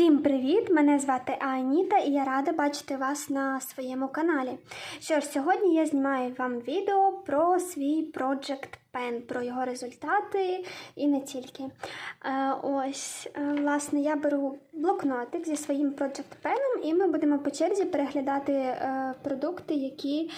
Всім привіт! Мене звати Аніта і я рада бачити вас на своєму каналі. Що ж, сьогодні я знімаю вам відео про свій Project Pen, про його результати і не тільки. Е, ось, е, власне, я беру блокнотик зі своїм Project Pen і ми будемо по черзі переглядати е, продукти, які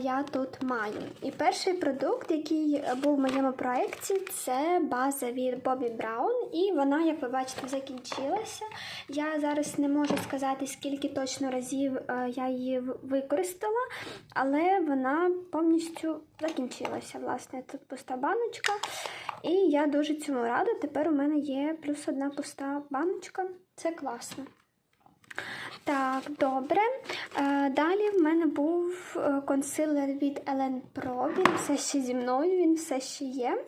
я тут маю. І перший продукт, який був в моєму проєкті, це база від Bobbi Brown. І вона, як ви бачите, закінчилася. Я зараз не можу сказати, скільки точно разів е, я її використала, але вона повністю закінчилася. Власне, тут пуста баночка. І я дуже цьому рада. Тепер у мене є плюс одна пуста баночка. Це класно. Так, добре. Е, далі в мене був е, консилер від Ellen Pro. Він все ще зі мною, він все ще є.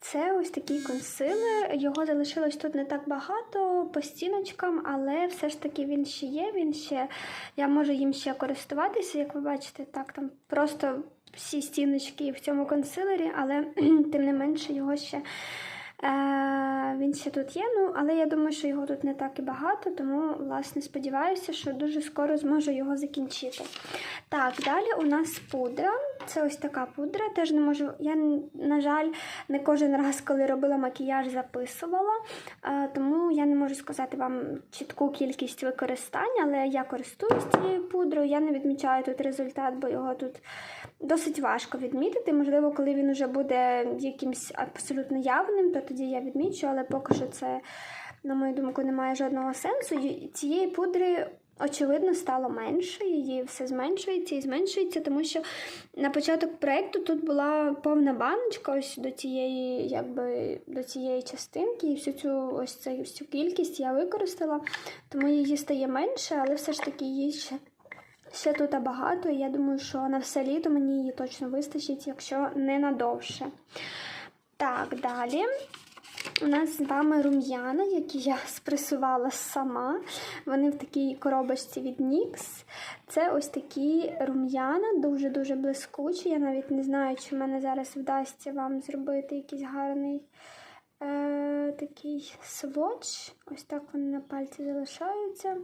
Це ось такий консилер. Його залишилось тут не так багато по стіночкам, але все ж таки він ще є. Він ще, я можу їм ще користуватися, як ви бачите, так там просто всі стіночки в цьому консилері, але тим не менше його ще. Е, він ще тут є, ну але я думаю, що його тут не так і багато, тому власне сподіваюся, що дуже скоро зможу його закінчити. Так, далі у нас пудра. Це ось така пудра. Теж не можу. Я, на жаль, не кожен раз, коли робила макіяж, записувала, е, тому я не можу сказати вам чітку кількість використання, але я користуюсь цією пудрою. Я не відмічаю тут результат, бо його тут досить важко відмітити. Можливо, коли він вже буде якимось абсолютно явним, то тоді я відмічу, але поки що це, на мою думку, не має жодного сенсу. Цієї пудри. Очевидно, стало менше, її все зменшується і зменшується, тому що на початок проєкту тут була повна баночка ось до цієї, якби, до цієї частинки, і всю цю ось цю, всю кількість я використала, тому її стає менше, але все ж таки її ще Ще тут багато, і я думаю, що на все літо мені її точно вистачить, якщо не надовше. Так, далі. У нас з вами рум'яна, які я спресувала сама. Вони в такій коробочці від NYX. Це ось такі рум'яна, дуже-дуже блискучі. Я навіть не знаю, чи в мене зараз вдасться вам зробити якийсь гарний е, такий сводч. Ось так вони на пальці залишаються.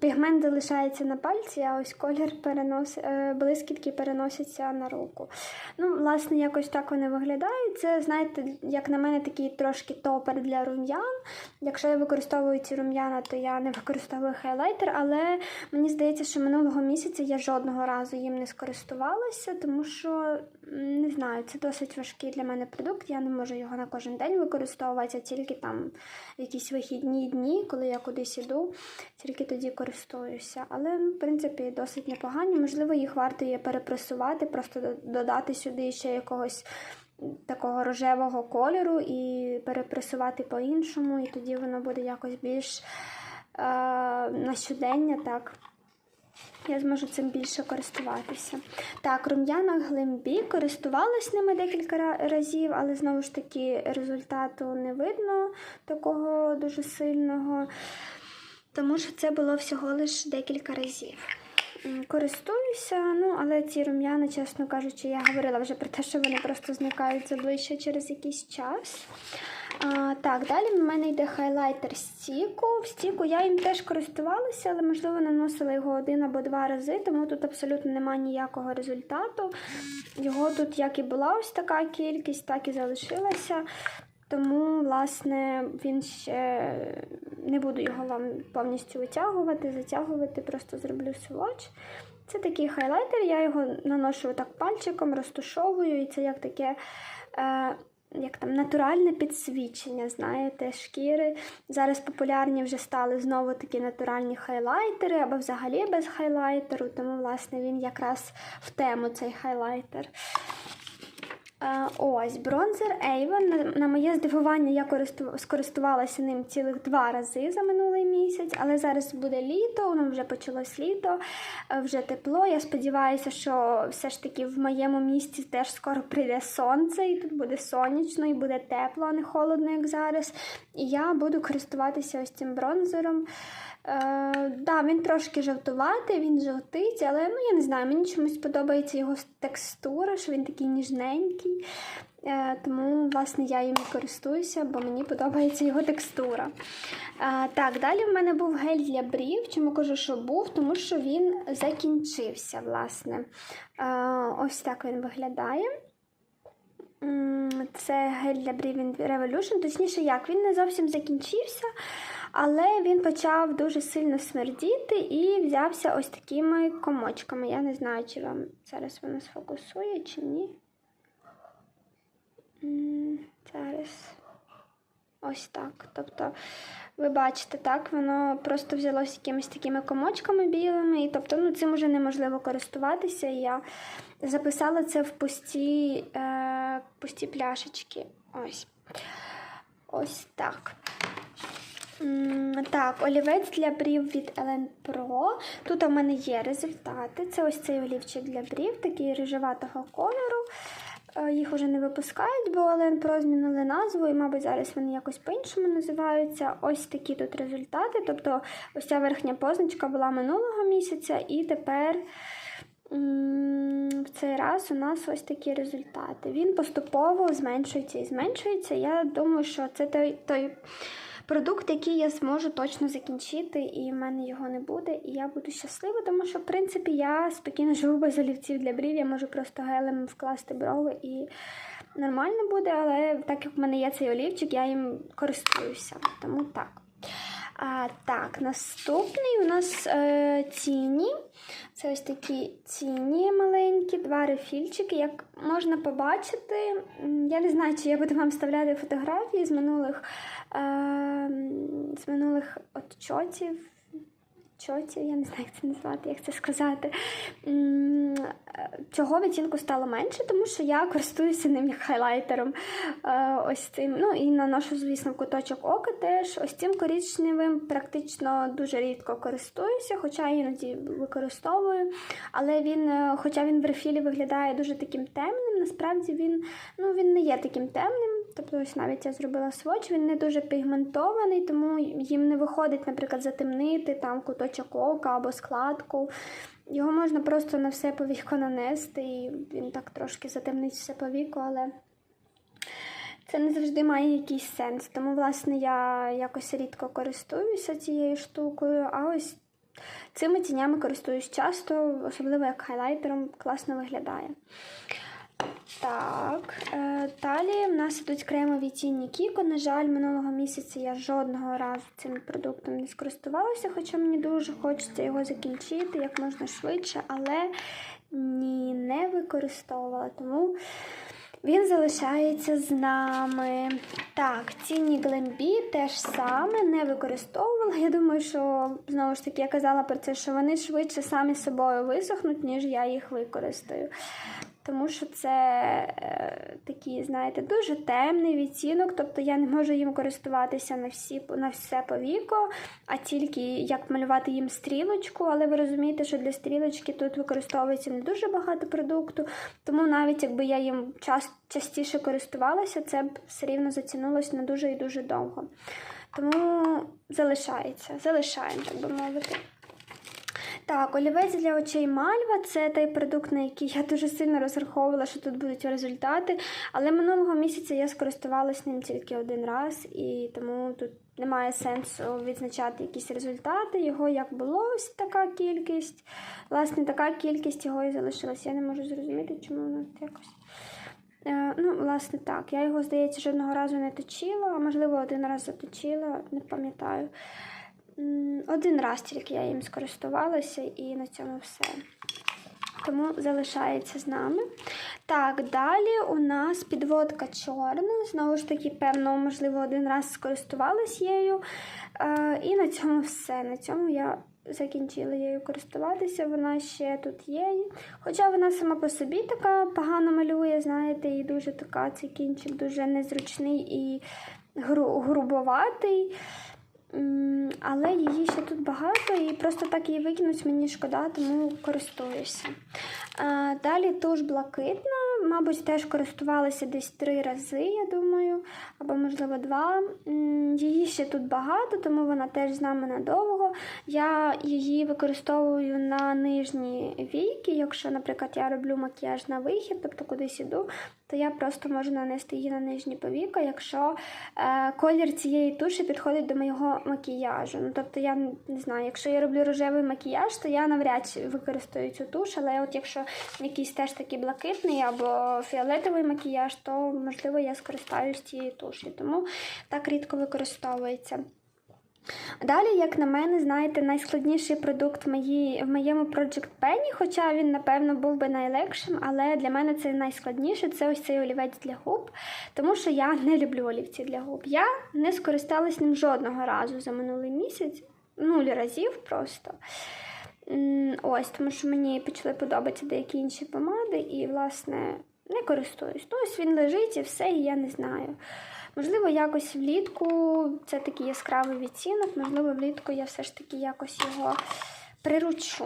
Пігмент залишається на пальці, а ось колір перенос... е, блискітки переносяться на руку. Ну, власне, якось так вони виглядають. Це, знаєте, як на мене, такий трошки топер для рум'ян. Якщо я використовую ці рум'яна, то я не використовую хайлайтер, але мені здається, що минулого місяця я жодного разу їм не скористувалася, тому що не знаю, це досить важкий для мене продукт. Я не можу його на кожен день використовувати, а тільки там якісь вихідні дні, коли я кудись іду, тільки тоді користуюся. Але, ну, в принципі, досить непогані. Можливо, їх варто є перепресувати, просто додати сюди ще якогось такого рожевого кольору і перепресувати по-іншому, і тоді воно буде якось більш е, на щодення, так. Я зможу цим більше користуватися. Так, рум'яна глимбі користувалась ними декілька разів, але знову ж таки результату не видно такого дуже сильного, тому що це було всього лише декілька разів. Користуюся, ну але ці рум'яна, чесно кажучи, я говорила вже про те, що вони просто зникають з через якийсь час. А, так, далі в мене йде хайлайтер стіку. В стіку я їм теж користувалася, але можливо наносила його один або два рази, тому тут абсолютно немає ніякого результату. Його тут як і була ось така кількість, так і залишилася. Тому, власне, він ще не буду його вам повністю витягувати, затягувати, просто зроблю сводч. Це такий хайлайтер, я його наношу так пальчиком, розтушовую, і це як таке. Е, як там натуральне підсвічення, знаєте, шкіри. Зараз популярні вже стали знову такі натуральні хайлайтери або взагалі без хайлайтеру, тому, власне, він якраз в тему цей хайлайтер. Е, Ось бронзер Avon. На, моє здивування, я скористувалася ним цілих два рази за минулий місяць, але зараз буде літо, воно вже почалось літо, е, вже тепло. Я сподіваюся, що все ж таки в моєму місті теж скоро прийде сонце, і тут буде сонячно, і буде тепло, а не холодно, як зараз. І я буду користуватися ось цим бронзером. Е, да, він трошки жовтуватий, він жовтить, але ну я не знаю, мені чомусь подобається його текстура, що він такий ніжненький. Е, Тому, власне, я їм користуюся, бо мені подобається його текстура. Е, Так, далі в мене був гель для брів. Чому кажу, що був? Тому що він закінчився, власне. Е, Ось так він виглядає. Це гель для брів Revolution. Точніше, як він не зовсім закінчився, але він почав дуже сильно смердіти і взявся ось такими комочками. Я не знаю, чи вам зараз воно сфокусує, чи ні. Зараз. Ось так. Тобто, ви бачите, так, воно просто взялося якимись такими комочками білими, і тобто, ну, цим уже неможливо користуватися. І я записала це в пусті, е, пусті пляшечки. Ось. Ось так. Так, олівець для брів від Ellen Pro. Тут у мене є результати. Це ось цей олівчик для брів, такий рижеватого кольору. Е, Їх вже не випускають, бо Ellen Pro змінили назву, і, мабуть, зараз вони якось по-іншому називаються. Ось такі тут результати. Тобто, ось ця верхня позначка була минулого місяця, і тепер. В цей раз у нас ось такі результати. Він поступово зменшується і зменшується. Я думаю, що це той, той продукт, який я зможу точно закінчити, і в мене його не буде. І я буду щаслива, тому що, в принципі, я спокійно живу без олівців для брів. Я можу просто гелем вкласти брови і нормально буде, але так як в мене є цей олівчик, я їм користуюся. Тому так. А, так, наступний у нас е, ціні. Це ось такі ціні маленькі, два рефільчики. Як можна побачити, я не знаю, чи я буду вам вставляти фотографії з минулих, е, з минулих отчотів. Чотів, я не знаю, як це назвати, як це сказати. Цього відтінку стало менше, тому що я користуюся ним як хайлайтером. Е, Ось цим. Ну і наношу, звісно, куточок ока теж. Ось цим коричневим практично дуже рідко користуюся, хоча іноді використовую. Але він, е, хоча він в рефілі виглядає дуже таким темним, насправді він, ну, він не є таким темним. Тобто, ось навіть я зробила сводч, він не дуже пігментований, тому їм не виходить, наприклад, затемнити там куточок ока або складку. Його можна просто на все повіко нанести, і він так трошки затемнить все повіко, але це не завжди має якийсь сенс. Тому, власне, я якось рідко користуюся цією штукою, а ось цими тінями користуюсь часто, особливо як хайлайтером, класно виглядає. Так, е, далі в нас ідуть кремові тіні Кіко. На жаль, минулого місяця я жодного разу цим продуктом не скористувалася, хоча мені дуже хочеться його закінчити як можна швидше, але ні, не використовувала. Тому він залишається з нами. Так, ціні Глембі теж саме не використовувала. Я думаю, що знову ж таки я казала про це, що вони швидше самі собою висохнуть, ніж я їх використаю. Тому що це е, такий, знаєте, дуже темний відтінок, тобто я не можу їм користуватися на всі на все повіко, а тільки як малювати їм стрілочку. Але ви розумієте, що для стрілочки тут використовується не дуже багато продукту, тому навіть якби я їм час, частіше користувалася, це б все рівно затягнулося на дуже і дуже довго. Тому залишається, залишаємо, так би мовити. Так, олівець для очей Мальва це той продукт, на який я дуже сильно розраховувала, що тут будуть результати. Але минулого місяця я скористувалась ним тільки один раз, і тому тут немає сенсу відзначати якісь результати. Його як було ось така кількість. Власне, така кількість його і залишилась. Я не можу зрозуміти, чому воно якось. Е, ну, власне, так. Я його, здається, жодного разу не точила, а можливо, один раз заточила, не пам'ятаю. Один раз тільки я їм скористувалася, і на цьому все. Тому залишається з нами. Так, далі у нас підводка чорна. Знову ж таки, певно, можливо, один раз скористувалась її. Е, і на цьому все. На цьому я закінчила її користуватися. Вона ще тут є. Хоча вона сама по собі така погано малює, знаєте, і дуже така, цей кінчик дуже незручний і гру- грубоватий. Але її ще тут багато, і просто так її викинуть мені шкода, тому користуюся. Далі туш блакитна, мабуть, теж користувалася десь три рази, я думаю, або, можливо, два. Її ще тут багато, тому вона теж з нами надовго. Я її використовую на нижні війки. Якщо, наприклад, я роблю макіяж на вихід, тобто кудись іду, то я просто можу нанести її на нижні повіка, якщо е, колір цієї туші підходить до моєго макіяжу. Ну, тобто, я не знаю, якщо я роблю рожевий макіяж, то я навряд чи використаю цю туш, але от якщо якийсь теж такий блакитний або фіолетовий макіяж, то можливо я скористаюсь цією тушею. Тому так рідко використовується. Далі, як на мене, знаєте, найскладніший продукт в, моїй, в моєму Project Penny, хоча він, напевно, був би найлегшим, але для мене це найскладніше це ось цей олівець для губ, тому що я не люблю олівці для губ. Я не скористалась ним жодного разу за минулий місяць, нуль разів просто. Ось, тому що мені почали подобатися деякі інші помади, і, власне, не користуюсь. Ну, ось він лежить і все, і я не знаю. Можливо, якось влітку це такий яскравий відцінок, можливо, влітку я все ж таки якось його приручу.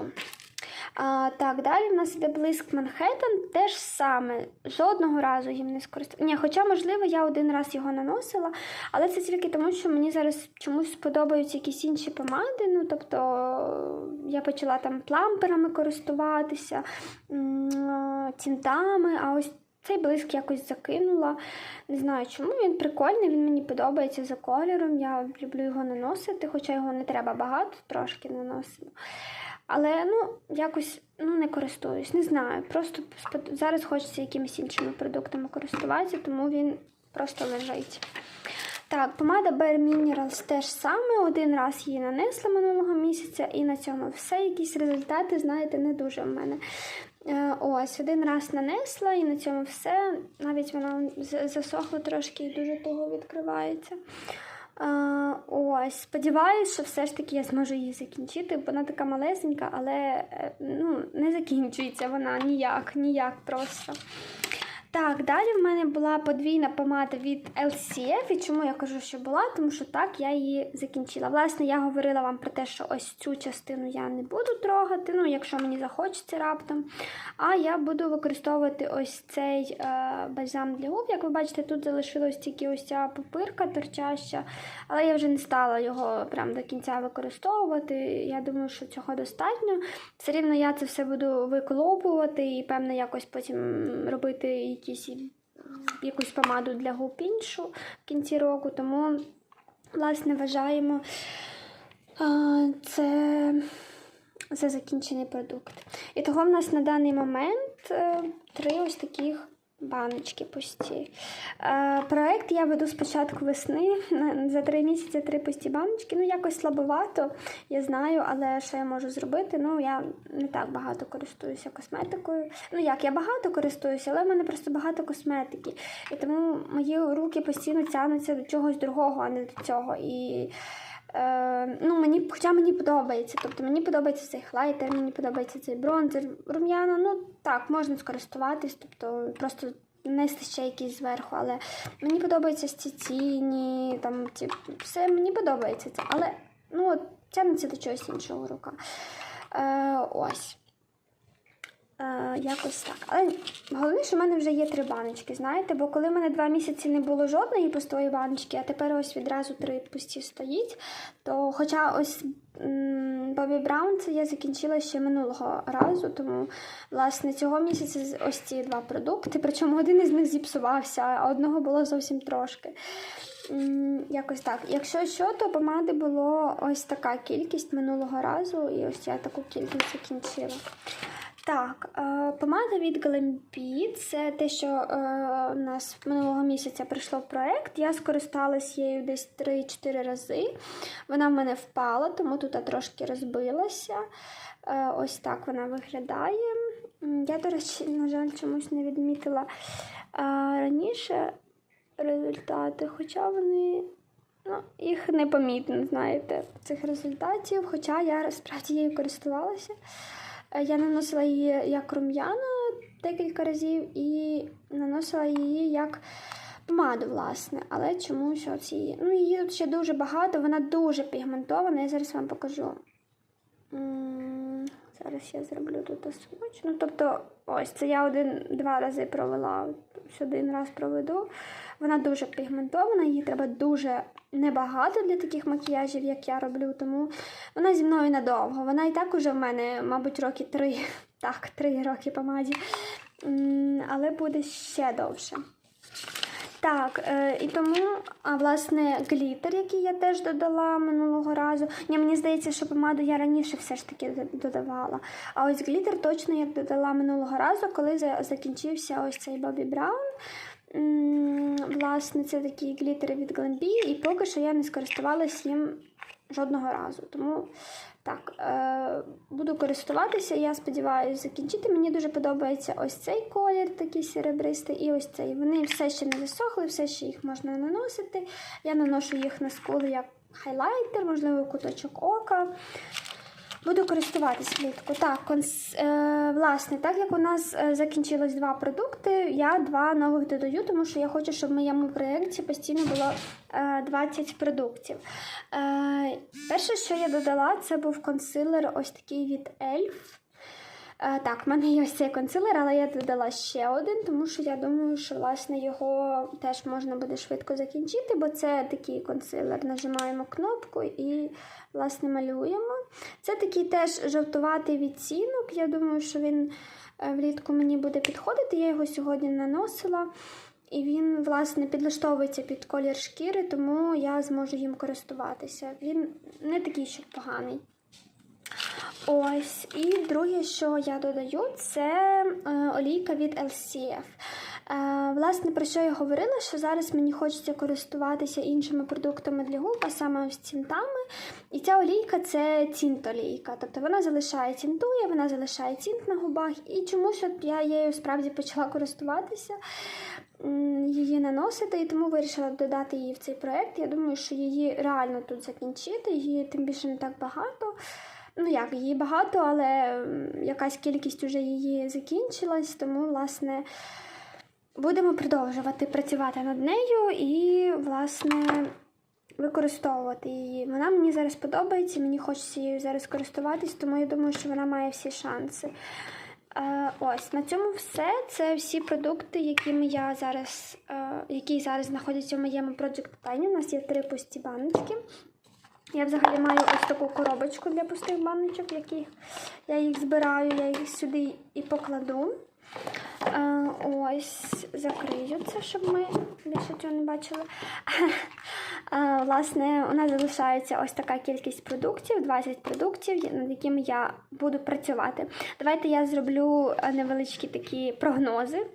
А, так, далі в нас іде блиск Манхеттен, теж саме. Жодного разу їм не скористалася. Ні, хоча, можливо, я один раз його наносила, але це тільки тому, що мені зараз чомусь сподобаються якісь інші помади. Ну, тобто я почала там пламперами користуватися, тінтами, а ось цей блиск якось закинула. Не знаю чому. Він прикольний, він мені подобається за кольором. Я люблю його наносити, хоча його не треба багато, трошки наносимо. Але ну, якось ну, не користуюсь, не знаю. Просто зараз хочеться якимись іншими продуктами користуватися, тому він просто лежить. Так, помада Bare Minerals теж саме. Один раз її нанесла минулого місяця, і на цьому все. Якісь результати, знаєте, не дуже в мене. Е, Ось, один раз нанесла, і на цьому все. Навіть вона засохла трошки і дуже того відкривається. Е, Ось, сподіваюсь, що все ж таки я зможу її закінчити, вона така малесенька, але е, ну, не закінчується вона ніяк, ніяк просто. Так, далі в мене була подвійна помада від LCF. І чому я кажу, що була? Тому що так я її закінчила. Власне, я говорила вам про те, що ось цю частину я не буду трогати, ну, якщо мені захочеться раптом. А я буду використовувати ось цей е, бальзам для губ. Як ви бачите, тут залишилась тільки ось ця пупирка торчаща, але я вже не стала його прям до кінця використовувати. Я думаю, що цього достатньо. Все рівно я це все буду виколопувати і, певно, якось потім робити якісь, якусь помаду для губ іншу в кінці року. Тому, власне, вважаємо а, це за закінчений продукт. І того в нас на даний момент е, три ось таких баночки пусті. Е, проект я веду з початку весни. За три місяці три пусті баночки. Ну, якось слабовато, я знаю, але що я можу зробити? Ну, я не так багато користуюся косметикою. Ну, як, я багато користуюся, але в мене просто багато косметики. І тому мої руки постійно тягнуться до чогось другого, а не до цього. І Е, ну, мені, хоча мені подобається. Тобто мені подобається цей хлайтер, мені подобається цей бронзер, рум'яна, ну так, можна скористуватись, тобто просто нести ще якісь зверху, але мені подобаються ці тіні, там ці, все мені подобається це. Але ну, тягнеться до чогось іншого рука. Е, ось. Е, якось так. Але головне, що в мене вже є три баночки, знаєте, бо коли в мене два місяці не було жодної пустої баночки, а тепер ось відразу три пусті стоїть, то хоча ось Бобі Браун це я закінчила ще минулого разу, тому власне цього місяця ось ці два продукти, причому один із них зіпсувався, а одного було зовсім трошки. Якось так. Якщо що, то помади було ось така кількість минулого разу, і ось я таку кількість закінчила. Так, е, помада від Glambi, це те, що е, у нас минулого місяця прийшло в проект. Я скористалась її десь 3-4 рази. Вона в мене впала, тому тут трошки розбилася. Е, ось так вона виглядає. Я, до речі, на жаль, чомусь не відмітила е, раніше результати, хоча вони. Ну, їх непомітно, знаєте, цих результатів. Хоча я справді її користувалася. Е, Я наносила її як рум'яна декілька разів і наносила її як помаду, власне. Але чомусь оці. Ну, її тут ще дуже багато, вона дуже пігментована. Я зараз вам покажу. Зараз я зроблю тут свіч. Ну, тобто, ось це я один-два рази провела, ось один раз проведу. Вона дуже пігментована, її треба дуже небагато для таких макіяжів, як я роблю, тому вона зі мною надовго. Вона і так уже в мене, мабуть, роки три. Так, три роки помаді. але буде ще довше. Так, е, і тому, а, власне, глітер, який я теж додала минулого разу. Ні, мені здається, що помаду я раніше все ж таки додавала. А ось глітер точно я додала минулого разу, коли закінчився ось цей Бобі Браун. Власне, це такі глітери від Glambi, і поки що я не скористувалась їм жодного разу. Тому так, е, буду користуватися. Я сподіваюся закінчити. Мені дуже подобається ось цей колір, такий серебристий, і ось цей. Вони все ще не засохли, все ще їх можна наносити. Я наношу їх на скулу як хайлайтер, можливо, куточок ока. Буду користуватись влітку. Так, конс... е, власне, так як у нас е, закінчилось два продукти, я два нових додаю, тому що я хочу, щоб в моєму проєкті постійно було е, 20 продуктів. Е, перше, що я додала, це був консилер ось такий від Elf. Е, Так, в мене є ось цей консилер, але я додала ще один, тому що я думаю, що власне його теж можна буде швидко закінчити, бо це такий консилер. Нажимаємо кнопку і власне малюємо. Це такий теж жовтуватий відцінок. Я думаю, що він е, влітку мені буде підходити. Я його сьогодні наносила. І він, власне, підлаштовується під колір шкіри, тому я зможу їм користуватися. Він не такий, що поганий. Ось, і друге, що я додаю, це е, олійка від LCF. Е, власне, про що я говорила, що зараз мені хочеться користуватися іншими продуктами для губ, а саме ось тінтами. І ця олійка це тінт-олійка. Тобто вона залишає тінтує, вона залишає тінт на губах. І чомусь от я її справді почала користуватися, її наносити, і тому вирішила додати її в цей проект. Я думаю, що її реально тут закінчити, її тим більше не так багато. Ну як, її багато, але якась кількість вже її закінчилась, тому, власне, будемо продовжувати працювати над нею і, власне, використовувати її. Вона мені зараз подобається, мені хочеться її зараз користуватись, тому я думаю, що вона має всі шанси. Е, ось на цьому все. Це всі продукти, якими я зараз, е, які зараз знаходяться в моєму Project Pen. У нас є три пусті баночки. Я взагалі маю ось таку коробочку для пустих баночок, які я їх збираю, я їх сюди і покладу. Е, ось, закрию це, щоб ми більше цього не бачили. Е, власне, у нас залишається ось така кількість продуктів, 20 продуктів, над якими я буду працювати. Давайте я зроблю е, невеличкі такі прогнози,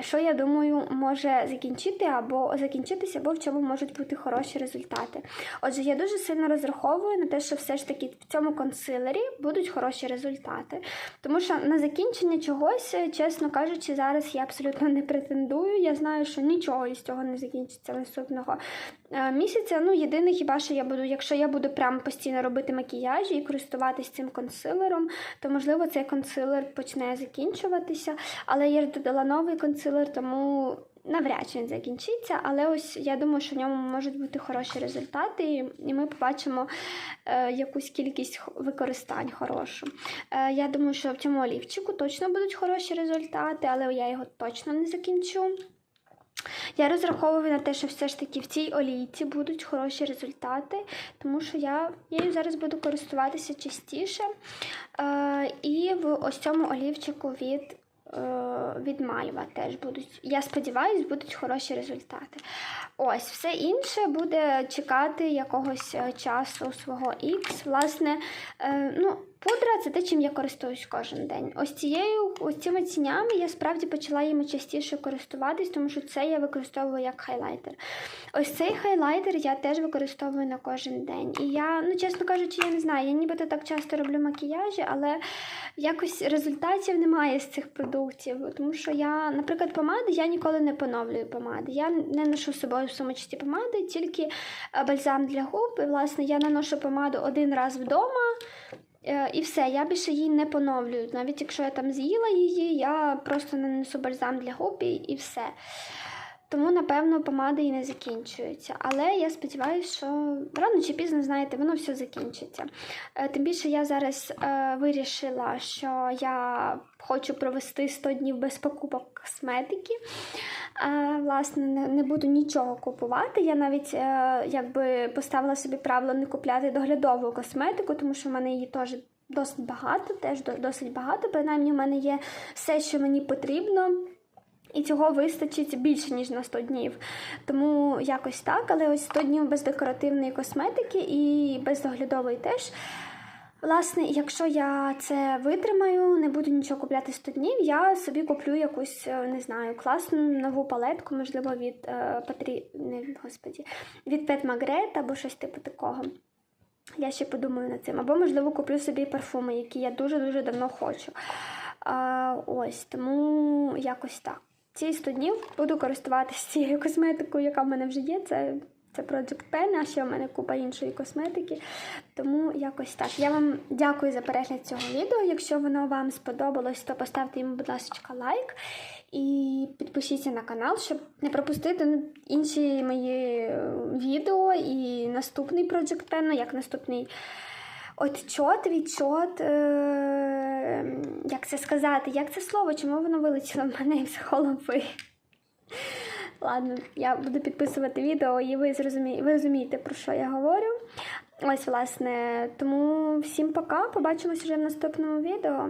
що я думаю може закінчити або закінчитися, або в чому можуть бути хороші результати. Отже, я дуже сильно розраховую на те, що все ж таки в цьому консилері будуть хороші результати. Тому що на закінчення чогось, чесно кажучи, зараз я абсолютно не претендую. Я знаю, що нічого із цього не закінчиться наступного е, місяця. Ну, єдине, хіба що я буду, якщо я буду прям постійно робити макіяжі і користуватись цим консилером, то можливо цей консилер почне закінчуватися. Але я ж додала новий консилер, тому. Навряд чи він закінчиться, але ось я думаю, що в ньому можуть бути хороші результати, і- ми побачимо е, якусь кількість використань хорошу. Е, я думаю, що в цьому олівчику точно будуть хороші результати, але я його точно не закінчу. Я розраховую на те, що все ж таки в цій олійці будуть хороші результати, тому що я нею зараз буду користуватися частіше. Е, і в ось цьому олівчику від, від Мальва теж будуть. Я сподіваюся, будуть хороші результати. Ось, все інше буде чекати якогось е, часу свого X. Власне, е, ну, пудра це те, чим я користуюсь кожен день. Ось цією, ось цими тінями я справді почала їми частіше користуватись, тому що це я використовую як хайлайтер. Ось цей хайлайтер я теж використовую на кожен день. І я, ну чесно кажучи, я не знаю, я нібито так часто роблю макіяжі, але якось результатів немає з цих продуктів. Тому що я, наприклад, помади я ніколи не поновлюю помади. Я не ношу з собою в сумочці помади, тільки бальзам для губ. І, власне, я наношу помаду один раз вдома. Е, І все, я більше її не поновлюю. Навіть якщо я там з'їла її, я просто нанесу бальзам для губ і, і все. Тому, напевно, помади і не закінчуються. Але я сподіваюся, що рано чи пізно, знаєте, воно все закінчиться. Е, Тим більше я зараз е, вирішила, що я хочу провести 100 днів без покупок косметики. Е, власне, не, не буду нічого купувати. Я навіть е, якби поставила собі правило не купляти доглядову косметику, тому що в мене її теж досить багато, теж досить багато. Принаймні, в мене є все, що мені потрібно. І цього вистачить більше, ніж на 100 днів. Тому якось так, але ось 100 днів без декоративної косметики і без доглядової теж. Власне, якщо я це витримаю, не буду нічого купляти 100 днів, я собі куплю якусь, е, не знаю, класну нову палетку, можливо, від е, Патрі... не, господі, від Pet Magret або щось типу такого. Я ще подумаю над цим. Або, можливо, куплю собі парфуми, які я дуже-дуже давно хочу. А, ось, тому якось так. Ці 100 днів буду користуватися цією косметикою, яка в мене вже є. Це, це Project Pen, а ще в мене купа іншої косметики. Тому якось так. Я вам дякую за перегляд цього відео. Якщо воно вам сподобалось, то поставте йому, будь ласка, лайк і підпишіться на канал, щоб не пропустити інші мої е, відео і наступний Project Pen, ну як наступний отчот, відчот, е, як це сказати, як це слово, чому воно вилетіло в мене з голови? Ладно, я буду підписувати відео, і ви, зрозумі... ви розумієте, про що я говорю. Ось, власне, тому всім пока. Побачимось вже в наступному відео.